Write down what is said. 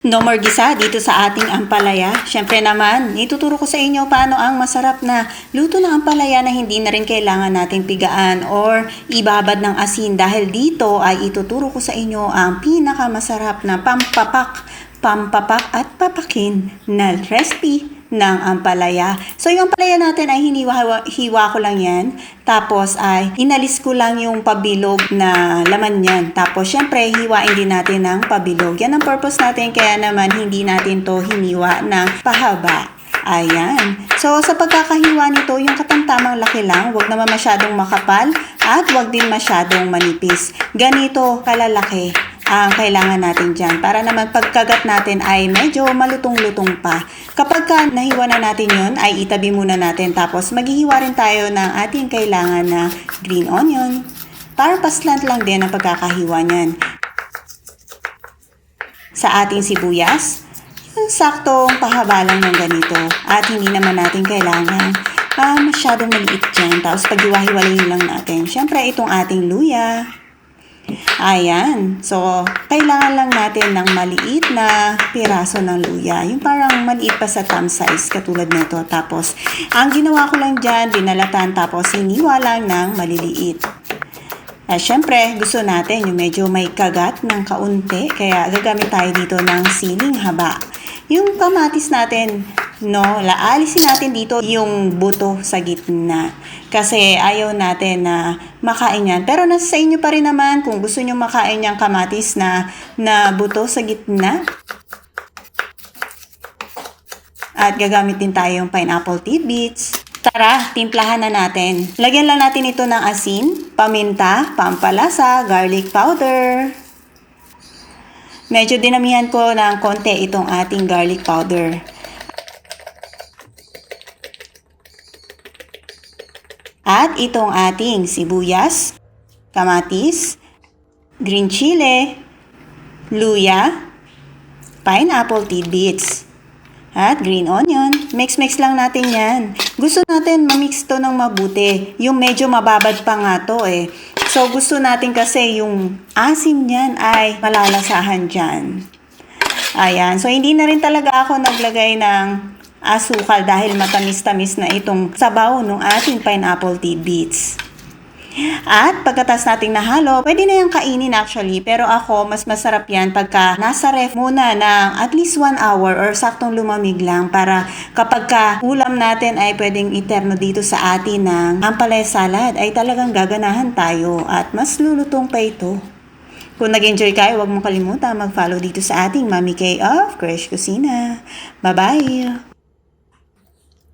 No more gisa dito sa ating ampalaya. Siyempre naman, ituturo ko sa inyo paano ang masarap na luto ng ampalaya na hindi na rin kailangan nating pigaan or ibabad ng asin dahil dito ay ituturo ko sa inyo ang pinakamasarap na pampapak, pampapak at papakin na recipe ng ampalaya. So yung ampalaya natin ay hiniwa hiwa ko lang yan. Tapos ay inalis ko lang yung pabilog na laman yan. Tapos syempre hiwain din natin ng pabilog. Yan ang purpose natin kaya naman hindi natin to hiniwa ng pahaba. Ayan. So, sa pagkakahiwa nito, yung katamtamang laki lang, wag naman masyadong makapal at wag din masyadong manipis. Ganito kalalaki ang kailangan natin dyan para naman pagkagat natin ay medyo malutong-lutong pa. Kapag ka nahiwa na natin yon ay itabi muna natin tapos maghihiwa rin tayo ng ating kailangan na green onion para paslant lang din ang pagkakahiwa niyan. Sa ating sibuyas, yung saktong pahaba lang ng ganito at hindi naman natin kailangan ah, masyadong maliit dyan. Tapos paghiwa-hiwalayin lang natin. Siyempre, itong ating luya. Ayan. So, kailangan lang natin ng maliit na piraso ng luya. Yung parang maliit pa sa thumb size, katulad nito. Tapos, ang ginawa ko lang dyan, binalatan tapos hiniwa lang ng maliliit. Uh, Siyempre, gusto natin yung medyo may kagat ng kaunti, kaya gagamit tayo dito ng siling haba. Yung kamatis natin, no, laalisin natin dito yung buto sa gitna. Kasi ayaw natin na makain yan. Pero nasa sa inyo pa rin naman kung gusto nyo makain yung kamatis na, na buto sa gitna. At gagamit din tayo yung pineapple tidbits. Tara, timplahan na natin. Lagyan lang natin ito ng asin, paminta, pampalasa, garlic powder. Medyo dinamihan ko ng konti itong ating garlic powder. At itong ating sibuyas, kamatis, green chile, luya, pineapple tidbits, at green onion. Mix-mix lang natin yan. Gusto natin mamix to ng mabuti. Yung medyo mababad pa nga to eh. So gusto natin kasi yung asim niyan ay malalasahan dyan. Ayan. So hindi na rin talaga ako naglagay ng asukal dahil matamis-tamis na itong sabaw ng ating pineapple tidbits. At pagkatas nating nahalo, pwede na yung kainin actually. Pero ako, mas masarap yan pagka nasa ref muna ng at least 1 hour or saktong lumamig lang para kapag ka ulam natin ay pwedeng eterno dito sa atin ng ampalaya salad ay talagang gaganahan tayo at mas lulutong pa ito. Kung nag-enjoy kayo, huwag mong kalimutan mag-follow dito sa ating Mami K of Crash Kusina. Bye-bye!